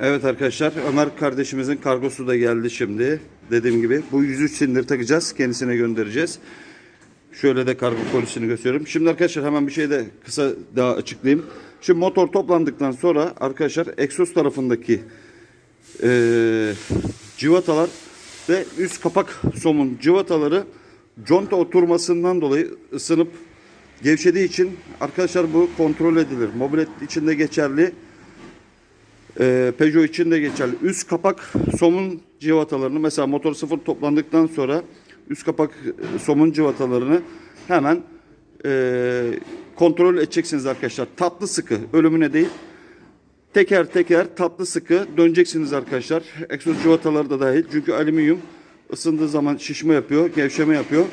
Evet arkadaşlar Ömer kardeşimizin kargosu da geldi şimdi. Dediğim gibi bu 103 silindir takacağız. Kendisine göndereceğiz. Şöyle de kargo polisini gösteriyorum. Şimdi arkadaşlar hemen bir şey de kısa daha açıklayayım. Şimdi motor toplandıktan sonra arkadaşlar egzoz tarafındaki eee civatalar ve üst kapak somun civataları conta oturmasından dolayı ısınıp gevşediği için arkadaşlar bu kontrol edilir. Mobilet içinde geçerli. Ee, Peugeot için de geçerli. Üst kapak somun civatalarını mesela motor sıfır toplandıktan sonra üst kapak e, somun civatalarını hemen e, kontrol edeceksiniz arkadaşlar. Tatlı sıkı ölümüne değil teker teker tatlı sıkı döneceksiniz arkadaşlar. Egzoz civataları da dahil. Çünkü alüminyum ısındığı zaman şişme yapıyor, gevşeme yapıyor.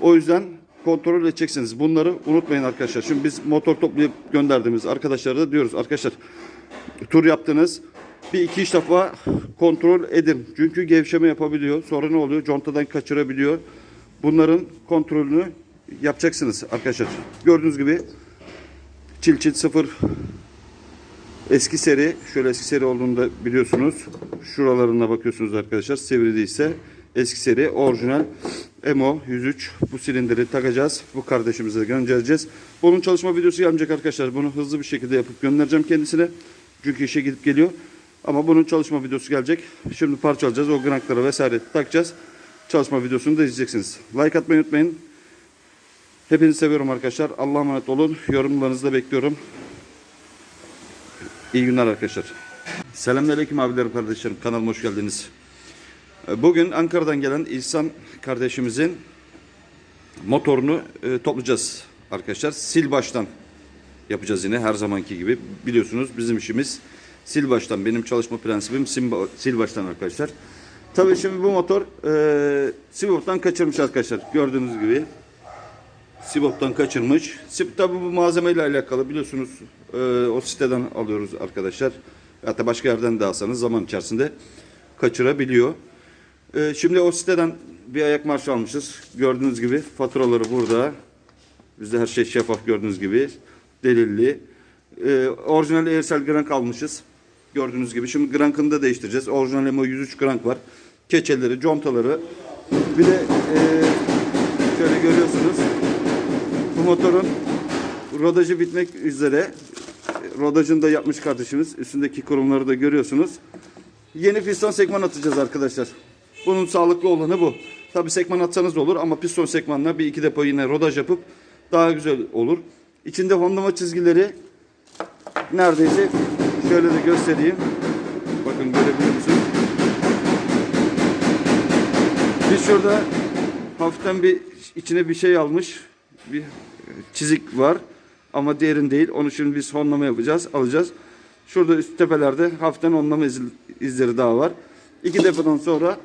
O yüzden kontrol edeceksiniz. Bunları unutmayın arkadaşlar. Şimdi biz motor toplayıp gönderdiğimiz arkadaşlara da diyoruz. Arkadaşlar tur yaptınız. Bir iki üç defa kontrol edin. Çünkü gevşeme yapabiliyor. Sonra ne oluyor? Contadan kaçırabiliyor. Bunların kontrolünü yapacaksınız arkadaşlar. Gördüğünüz gibi çil çil sıfır Eski seri, şöyle eski seri olduğunu da biliyorsunuz. Şuralarına bakıyorsunuz arkadaşlar. Sivri eski seri orijinal Emo 103 bu silindiri takacağız. Bu kardeşimize de göndereceğiz. Bunun çalışma videosu gelecek arkadaşlar. Bunu hızlı bir şekilde yapıp göndereceğim kendisine. Çünkü işe gidip geliyor. Ama bunun çalışma videosu gelecek. Şimdi parçalayacağız. O grankları vesaire takacağız. Çalışma videosunu da izleyeceksiniz. Like atmayı unutmayın. Hepinizi seviyorum arkadaşlar. Allah'a emanet olun. Yorumlarınızı da bekliyorum. İyi günler arkadaşlar. Selamünaleyküm abilerim kardeşlerim. Kanalıma hoş geldiniz. Bugün Ankara'dan gelen İhsan kardeşimizin motorunu e, toplayacağız arkadaşlar. Sil baştan yapacağız yine her zamanki gibi. Biliyorsunuz bizim işimiz sil baştan. Benim çalışma prensibim sil- baştan arkadaşlar. Tabii şimdi bu motor e, Sivop'tan kaçırmış arkadaşlar. Gördüğünüz gibi. Sibop'tan kaçırmış. Sip tabi bu malzemeyle alakalı biliyorsunuz e, o siteden alıyoruz arkadaşlar. Hatta başka yerden de alsanız zaman içerisinde kaçırabiliyor. E, şimdi o siteden bir ayak marşı almışız. Gördüğünüz gibi faturaları burada. Bizde her şey şeffaf gördüğünüz gibi. Delilli. E, orijinal Airsel Grank almışız. Gördüğünüz gibi. Şimdi Grank'ını da değiştireceğiz. Orijinal Emo 103 Grank var. Keçeleri, contaları. Bir de e, şöyle görüyorsunuz. Bu motorun rodajı bitmek üzere. Rodajını da yapmış kardeşimiz. Üstündeki kurumları da görüyorsunuz. Yeni piston sekman atacağız arkadaşlar. Bunun sağlıklı olanı bu. Tabi sekman atsanız olur ama piston sekmanla bir iki depo yine rodaj yapıp daha güzel olur. İçinde hondama çizgileri neredeyse şöyle de göstereyim. Bakın görebiliyor musunuz? Biz şurada hafiften bir içine bir şey almış. Bir çizik var ama derin değil. Onu şimdi biz honlama yapacağız, alacağız. Şurada üst tepelerde hafiften honlama iz- izleri daha var. İki depodan sonra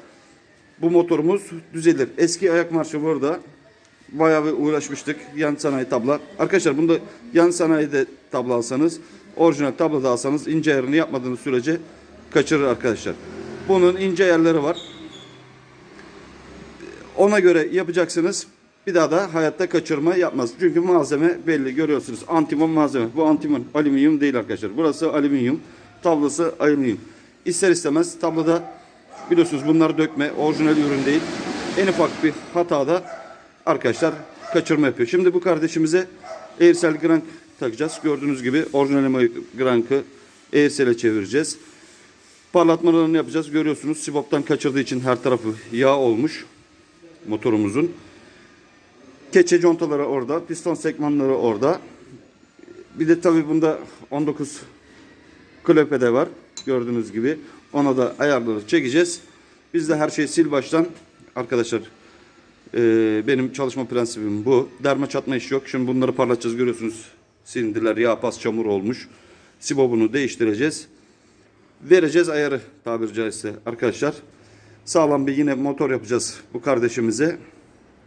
bu motorumuz düzelir. Eski ayak marşı burada. Bayağı bir uğraşmıştık. Yan sanayi tabla. Arkadaşlar bunda yan sanayide tabla alsanız, orijinal tabla da alsanız ince ayarını yapmadığınız sürece kaçırır arkadaşlar. Bunun ince ayarları var. Ona göre yapacaksınız. Bir daha da hayatta kaçırma yapmaz. Çünkü malzeme belli görüyorsunuz. Antimon malzeme. Bu antimon alüminyum değil arkadaşlar. Burası alüminyum. Tablası alüminyum. İster istemez tablada biliyorsunuz bunları dökme. Orijinal ürün değil. En ufak bir hatada arkadaşlar kaçırma yapıyor. Şimdi bu kardeşimize Airsel Grank takacağız. Gördüğünüz gibi orijinal Grank'ı Airsel'e çevireceğiz. Parlatmalarını yapacağız. Görüyorsunuz Sibop'tan kaçırdığı için her tarafı yağ olmuş motorumuzun. Keçe contaları orada, piston sekmanları orada. Bir de tabii bunda 19 klepede var. Gördüğünüz gibi. Ona da ayarları çekeceğiz. Biz de her şeyi sil baştan. Arkadaşlar e, benim çalışma prensibim bu. Derme çatma iş yok. Şimdi bunları parlatacağız görüyorsunuz. Silindirler yağ pas çamur olmuş. Sibobunu değiştireceğiz. Vereceğiz ayarı tabiri caizse arkadaşlar. Sağlam bir yine motor yapacağız bu kardeşimize.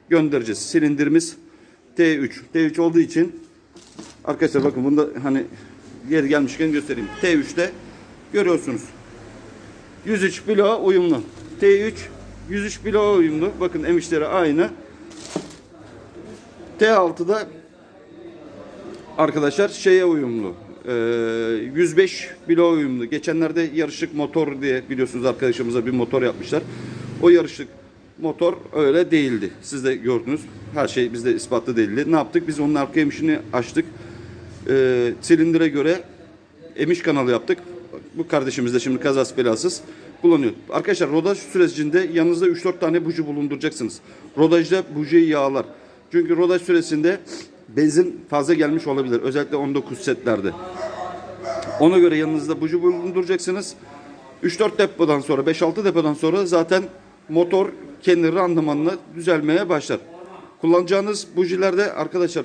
Göndereceğiz. Silindirimiz T3. T3 olduğu için arkadaşlar bakın bunda hani yeri gelmişken göstereyim. T3'te görüyorsunuz. 103 bloğa uyumlu. T3 103 bloğa uyumlu. Bakın emişleri aynı. T6'da arkadaşlar şeye uyumlu. Ee, 105 bilo uyumlu. Geçenlerde yarışlık motor diye biliyorsunuz arkadaşımıza bir motor yapmışlar. O yarışlık motor öyle değildi. Siz de gördünüz. Her şey bizde ispatlı değildi. Ne yaptık? Biz onun arka emişini açtık. Ee, silindire göre emiş kanalı yaptık. Bu kardeşimiz de şimdi kazası belasız kullanıyor. Arkadaşlar rodaj sürecinde yanınızda 3-4 tane buji bulunduracaksınız. Rodajda bujiyi yağlar. Çünkü rodaj süresinde benzin fazla gelmiş olabilir. Özellikle 19 setlerde. Ona göre yanınızda buji bulunduracaksınız. 3-4 depodan sonra, 5-6 depodan sonra zaten motor kendi randımanına düzelmeye başlar. Kullanacağınız bujilerde arkadaşlar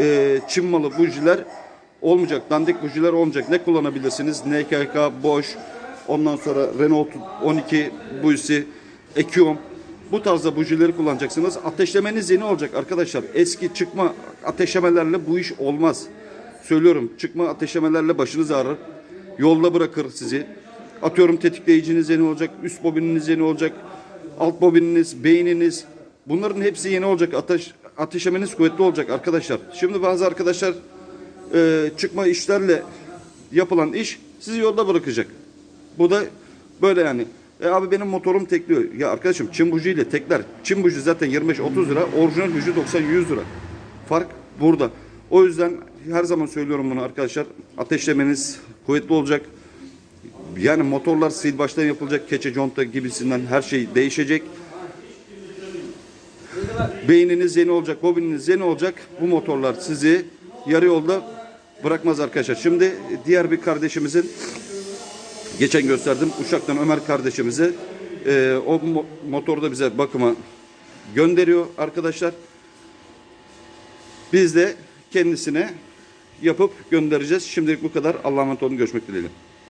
e, Çin malı bujiler olmayacak. Dandik bujiler olmayacak. Ne kullanabilirsiniz? NKK, Bosch, ondan sonra Renault 12 bujisi, Ekiom. Bu tarzda bujileri kullanacaksınız. Ateşlemeniz yeni olacak arkadaşlar. Eski çıkma ateşlemelerle bu iş olmaz. Söylüyorum çıkma ateşlemelerle başınız ağrır. Yolda bırakır sizi. Atıyorum tetikleyiciniz yeni olacak, üst bobininiz yeni olacak, alt bobininiz, beyniniz. Bunların hepsi yeni olacak. Ateş, ateşlemeniz kuvvetli olacak arkadaşlar. Şimdi bazı arkadaşlar e, çıkma işlerle yapılan iş sizi yolda bırakacak. Bu da böyle yani. E abi benim motorum tekliyor. Ya arkadaşım Çin buji ile tekler. Çin buji zaten 25-30 lira. Orijinal buji 90-100 lira. Fark burada. O yüzden her zaman söylüyorum bunu arkadaşlar. Ateşlemeniz kuvvetli olacak. Yani motorlar sil baştan yapılacak. Keçe conta gibisinden her şey değişecek. Beyniniz yeni olacak, bobininiz yeni olacak. Bu motorlar sizi yarı yolda bırakmaz arkadaşlar. Şimdi diğer bir kardeşimizin geçen gösterdim Uşak'tan Ömer kardeşimize e, o mo- motoru da bize bakıma gönderiyor arkadaşlar. Biz de kendisine yapıp göndereceğiz. Şimdilik bu kadar. Allah'a emanet olun. Görüşmek dileğiyle.